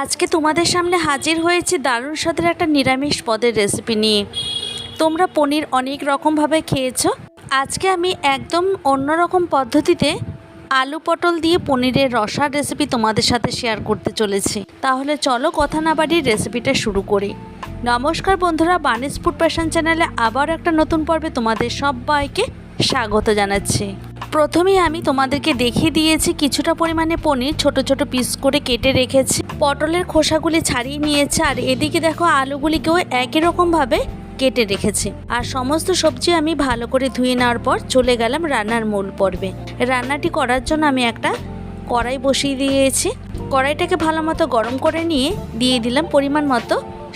আজকে তোমাদের সামনে হাজির হয়েছি দারুণ স্বাদের একটা নিরামিষ পদের রেসিপি নিয়ে। তোমরা পনির অনেক রকমভাবে খেয়েছো। আজকে আমি একদম অন্যরকম পদ্ধতিতে আলু পটল দিয়ে পনিরের রসার রেসিপি তোমাদের সাথে শেয়ার করতে চলেছি। তাহলে চলো কথা না বাড়িয়ে রেসিপিটা শুরু করি। নমস্কার বন্ধুরা, বানিস ফুড প্যাশন চ্যানেলে আবার একটা নতুন পর্বে তোমাদের সবাইকে স্বাগত জানাচ্ছি। প্রথমেই আমি তোমাদেরকে দেখিয়ে দিয়েছি কিছুটা পরিমাণে পনির, ছোট ছোট পিস করে কেটে রেখেছি। পটলের খোসাগুলি ছাড়িয়ে নিয়েছে আর এদিকে দেখো আলুগুলিকেও একই রকমভাবে কেটে রেখেছে। আর সমস্ত সবজি আমি ভালো করে ধুয়ে নেওয়ার পর চলে গেলাম রান্নার মূল পর্বে। রান্নাটি করার জন্য আমি একটা কড়াই বসিয়ে দিয়েছি। কড়াইটাকে ভালো মতো গরম করে নিয়ে দিয়ে দিলাম পরিমাণ মতো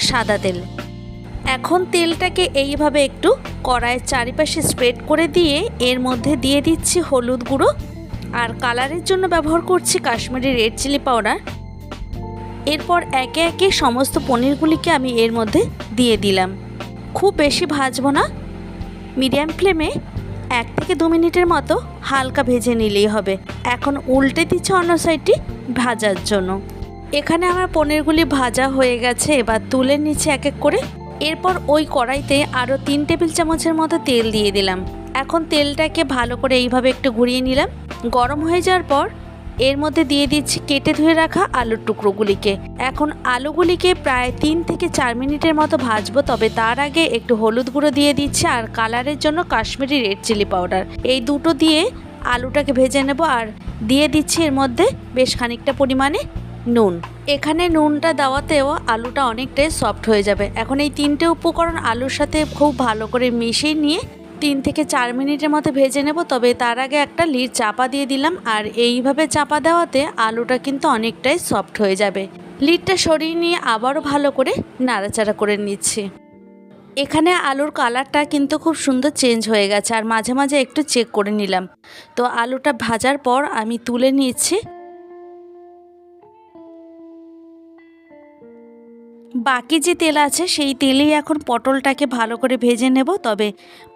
সাদা তেল। এখন তেলটাকে এইভাবে একটু কড়াইয়ের চারিপাশে স্প্রেড করে দিয়ে এর মধ্যে দিয়ে দিচ্ছি হলুদ গুঁড়ো। আর কালারের জন্য ব্যবহার করছি কাশ্মীরি রেড চিলি পাউডার। এরপর একে একে সমস্ত পনিরগুলিকে আমি এর মধ্যে দিয়ে দিলাম। খুব বেশি ভাজবো না। মিডিয়াম ফ্লেমে এক থেকে দু মিনিটের মতো হালকা ভেজে নিলেই হবে। এখন উল্টে দিচ্ছে অন্য সাইডটি ভাজার জন্য। এখানে আমার পনিরগুলি ভাজা হয়ে গেছে, এবার তুলে নিচ্ছে এক এক করে। এরপর ওই কড়াইতে আরও তিন টেবিল চামচের মতো তেল দিয়ে দিলাম। এখন তেলটাকে ভালো করে এইভাবে একটু ঘুরিয়ে নিলাম। গরম হয়ে যাওয়ার পর এর মধ্যে দিয়ে দিচ্ছি কেটে ধুয়ে রাখা আলুর টুকরোগুলিকে। এখন আলুগুলিকে প্রায় তিন থেকে চার মিনিটের মতো ভাজবো, তবে তার আগে একটু হলুদ গুঁড়ো দিয়ে দিচ্ছি আর কালারের জন্য কাশ্মীরি রেড চিলি পাউডার। এই দুটো দিয়ে আলুটাকে ভেজে নেব আর দিয়ে দিচ্ছি এর মধ্যে বেশ খানিকটা পরিমাণে নুন। এখানে নুনটা দেওয়াতেও আলুটা অনেকটাই সফট হয়ে যাবে। এখন এই তিনটে উপকরণ আলুর সাথে খুব ভালো করে মিশিয়ে নিয়ে তিন থেকে চার মিনিটের মতো ভেজে নেব, তবে তার আগে একটা লিড চাপা দিয়ে দিলাম আর এইভাবে চাপা দেওয়াতে আলুটা কিন্তু অনেকটাই সফট হয়ে যাবে। লিডটা সরিয়ে নিয়ে আবারও ভালো করে নাড়াচাড়া করে নিচ্ছি। এখানে আলুর কালারটা কিন্তু খুব সুন্দর চেঞ্জ হয়ে গেছে আর মাঝে মাঝে একটু চেক করে নিলাম। তো আলুটা ভাজার পর আমি তুলে নিচ্ছি। বাকি যে তেল আছে, সেই তেলেই এখন পটলটাকে ভালো করে ভেজে নেব। তবে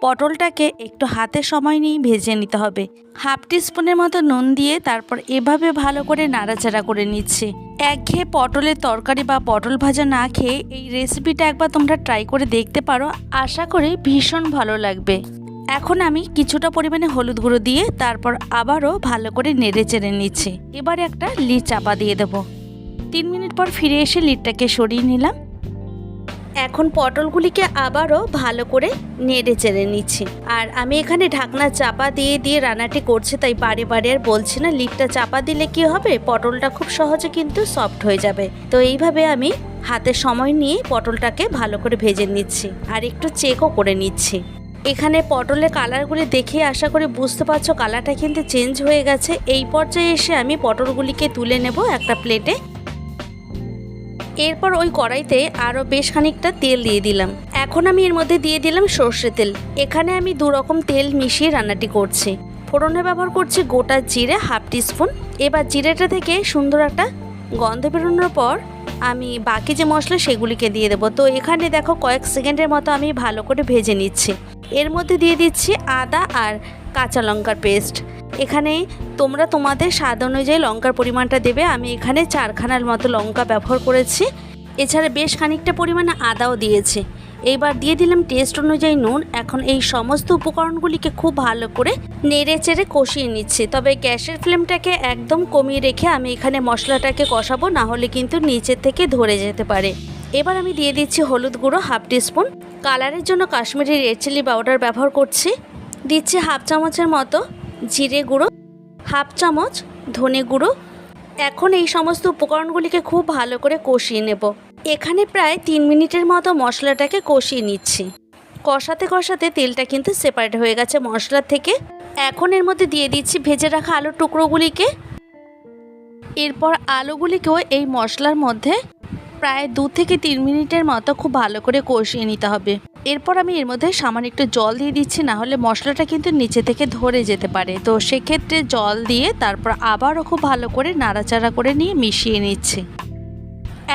পটলটাকে একটু হাতে সময় নিয়ে ভেজে নিতে হবে। হাফ টিস্পুনের মতো নুন দিয়ে তারপর এভাবে ভালো করে নাড়াচাড়া করে নিচ্ছি। একঘেয়ে পটলের তরকারি বা পটল ভাজা না খেয়ে এই রেসিপিটা একবার তোমরা ট্রাই করে দেখতে পারো। আশা করি ভীষণ ভালো লাগবে। এখন আমি কিছুটা পরিমাণে হলুদ গুঁড়ো দিয়ে তারপর আবারও ভালো করে নেড়ে চেড়ে নিচ্ছি। এবার একটা লি চাপা দিয়ে দেবো। তিন মিনিট পর ফিরে এসে লিডটাকে সরিয়ে নিলাম। এখন পটলগুলিকে আবারও ভালো করে নেড়ে চেড়ে নিচ্ছি। আর আমি এখানে ঢাকনা চাপা দিয়ে দিয়ে রান্নাটি করছি, তাই বারে বারে আর বলছি না, লিডটা চাপা দিলে কি হবে? পটলটা খুব সহজে কিন্তু সফট হয়ে যাবে। তো এইভাবে আমি হাতে সময় নিয়ে পটলটাকে ভালো করে ভেজে নিচ্ছি আর একটু চেকও করে নিচ্ছি। এখানে পটলের কালারগুলি দেখে আশা করে বুঝতে পারছ কালারটা কিন্তু চেঞ্জ হয়ে গেছে। এই পর্যায়ে এসে আমি পটলগুলিকে তুলে নেব একটা প্লেটে এরপর ওই কড়াইতে আরও বেশ খানিকটা তেল দিয়ে দিলাম। এখন আমি এর মধ্যে দিয়ে দিলাম সর্ষে তেল। এখানে আমি দু রকম তেল মিশিয়ে রান্নাটি করছি। ফোড়নে ব্যবহার করছি গোটা জিরে হাফ টিস্পুন। এবার জিরেটা থেকে সুন্দর একটা গন্ধ বেরোনোর পর আমি বাকি যে মশলা সেগুলিকে দিয়ে দেবো। তো এখানে দেখো কয়েক সেকেন্ডের মতো আমি ভালো করে ভেজে নিচ্ছি। এর মধ্যে দিয়ে দিচ্ছি আদা আর কাঁচা লঙ্কার পেস্ট এখানে তোমরা তোমাদের স্বাদ অনুযায়ী লঙ্কার পরিমাণটা দেবে। আমি এখানে চারখানার মতো লঙ্কা ব্যবহার করেছি। এছাড়া বেশ খানিকটা পরিমাণে আদাও দিয়েছি। এইবার দিয়ে দিলাম টেস্ট অনুযায়ী নুন। এখন এই সমস্ত উপকরণগুলিকে খুব ভালো করে নেড়ে চেড়ে কষিয়ে নিচ্ছি। তবে গ্যাসের ফ্লেমটাকে একদম কমিয়ে রেখে আমি এখানে মশলাটাকে কষাবো, না হলে কিন্তু নিচের থেকে ধরে যেতে পারে। এবার আমি দিয়ে দিচ্ছি হলুদ গুঁড়ো হাফ টিস্পুন কালারের জন্য কাশ্মীরি রেড চিলি পাউডার ব্যবহার করছি। দিচ্ছি হাফ চামচের মতো জিরে গুঁড়ো, হাফ চামচ ধনে গুঁড়ো। এখন এই সমস্ত উপকরণগুলিকে খুব ভালো করে কষিয়ে নেব। এখানে প্রায় তিন মিনিটের মতো মশলাটাকে কষিয়ে নিচ্ছি। কষাতে কষাতে তেলটা কিন্তু সেপারেট হয়ে গেছে মশলার থেকে। এখন এর মধ্যে দিয়ে দিচ্ছি ভেজে রাখা আলুর টুকরোগুলিকে। এরপর আলুগুলিকেও এই মশলার মধ্যে প্রায় দু থেকে তিন মিনিটের মতো খুব ভালো করে কষিয়ে নিতে হবে। এরপর আমি এর মধ্যে সামান্য একটু জল দিয়ে দিচ্ছি না হলে মশলাটা কিন্তু নিচে থেকে ধরে যেতে পারে। তো সেক্ষেত্রে জল দিয়ে তারপর আবারও খুব ভালো করে নাড়াচাড়া করে নিয়ে মিশিয়ে নিচ্ছি।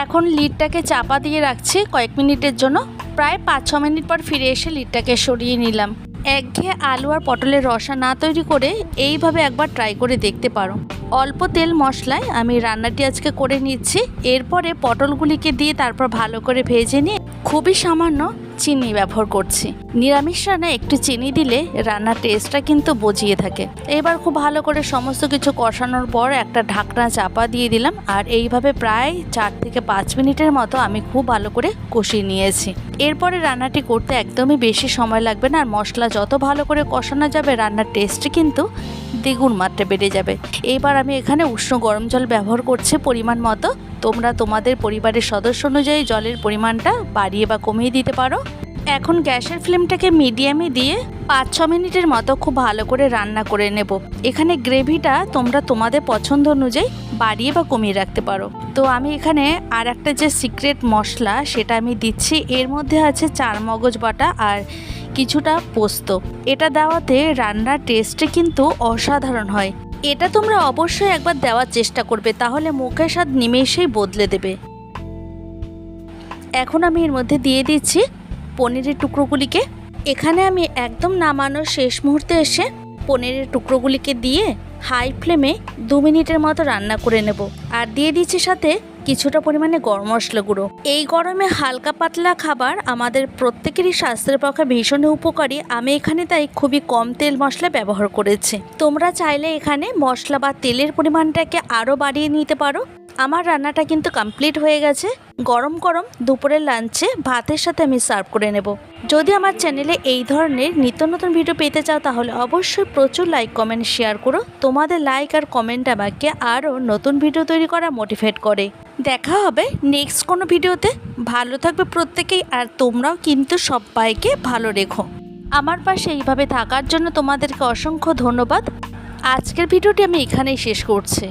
এখন লিডটাকে চাপা দিয়ে রাখছি কয়েক মিনিটের জন্য। প্রায় পাঁচ, ছ মিনিট পর ফিরে এসে লিডটাকে সরিয়ে নিলাম। একঘেয়ে আলু আর পটলের রসা না তৈরি করে এইভাবে একবার ট্রাই করে দেখতে পারো। অল্প তেল মশলায় আমি রান্নাটি আজকে করে নিচ্ছি। এরপরে পটলগুলিকে দিয়ে তারপর ভালো করে ভেজে নিয়ে, খুবই সামান্য চিনি ব্যবহার করছি। নিরামিষ রান্নায় একটু চিনি দিলে রান্নার টেস্টটা কিন্তু বজিয়ে থাকে। এবার খুব ভালো করে সমস্ত কিছু কষানোর পর একটা ঢাকনা চাপা দিয়ে দিলাম আর এইভাবে প্রায় চার থেকে পাঁচ মিনিটের মতো আমি খুব ভালো করে কষিয়ে নিয়েছি। এরপরে রান্নাটি করতে একদমই বেশি সময় লাগবে না আর মশলা যত ভালো করে কষানো যাবে, রান্নার টেস্টটি কিন্তু দ্বিগুণ মাত্রা বেড়ে যাবে। এবার আমি এখানে উষ্ণ গরম জল ব্যবহার করছি পরিমাণ মতো। তোমরা তোমাদের পরিবারের সদস্য অনুযায়ী জলের পরিমাণটা বাড়িয়ে বা কমিয়ে দিতে পারো। এখন গ্যাসের ফ্লেমটাকে মিডিয়ামে দিয়ে পাঁচ ছ মিনিটের মতো খুব ভালো করে রান্না করে নেব। এখানে গ্রেভিটা তোমরা তোমাদের পছন্দ অনুযায়ী বাড়িয়ে বা কমিয়ে রাখতে পারো। তো আমি এখানে আর একটা যে সিক্রেট মশলা সেটা আমি দিচ্ছি। এর মধ্যে আছে চার মগজ বাটা আর কিছুটা পোস্ত। এটা দেওয়াতে রান্নার টেস্টে কিন্তু অসাধারণ হয়। এটা তোমরা অবশ্যই একবার দেওয়ার চেষ্টা করবে, তাহলে মুখের স্বাদ নিমেষেই বদলে দেবে। এখন আমি এর মধ্যে দিয়ে দিচ্ছি পনিরের টুকরোগুলিকে। এখানে আমি একদম নামানোর শেষ মুহূর্তে এসে পনিরের টুকরোগুলিকে দিয়ে হাই ফ্লেমে দু মিনিটের মতো রান্না করে নেব। আর দিয়ে দিচ্ছি সাথে কিছুটা পরিমাণে গরম মশলা গুঁড়ো। এই গরমে হালকা পাতলা খাবার আমাদের প্রত্যেকেরই স্বাস্থ্যের পক্ষে ভীষণ উপকারী। আমি এখানে তাই খুবই কম তেল মশলা ব্যবহার করেছি। তোমরা চাইলে এখানে মশলা বা তেলের পরিমাণটাকে আরও বাড়িয়ে নিতে পারো। আমার রান্নাটা কিন্তু কমপ্লিট হয়ে গেছে। গরম গরম দুপুরের লাঞ্চে ভাতের সাথে আমি সার্ভ করে নেব। যদি আমার চ্যানেলে এই ধরনের নিত্য নতুন ভিডিও পেতে চাও, তাহলে অবশ্যই প্রচুর লাইক, কমেন্ট, শেয়ার করো। তোমাদের লাইক আর কমেন্ট আমাকে আরও নতুন ভিডিও তৈরি করা মোটিভেট করে। দেখা হবে নেক্সট কোনো ভিডিওতে। ভালো থাকবে প্রত্যেকেই আর তোমরাও কিন্তু সবাইকে ভালো রেখো। আমার পাশে এইভাবে থাকার জন্য তোমাদেরকে অসংখ্য ধন্যবাদ। আজকের ভিডিওটি আমি এখানেই শেষ করছি।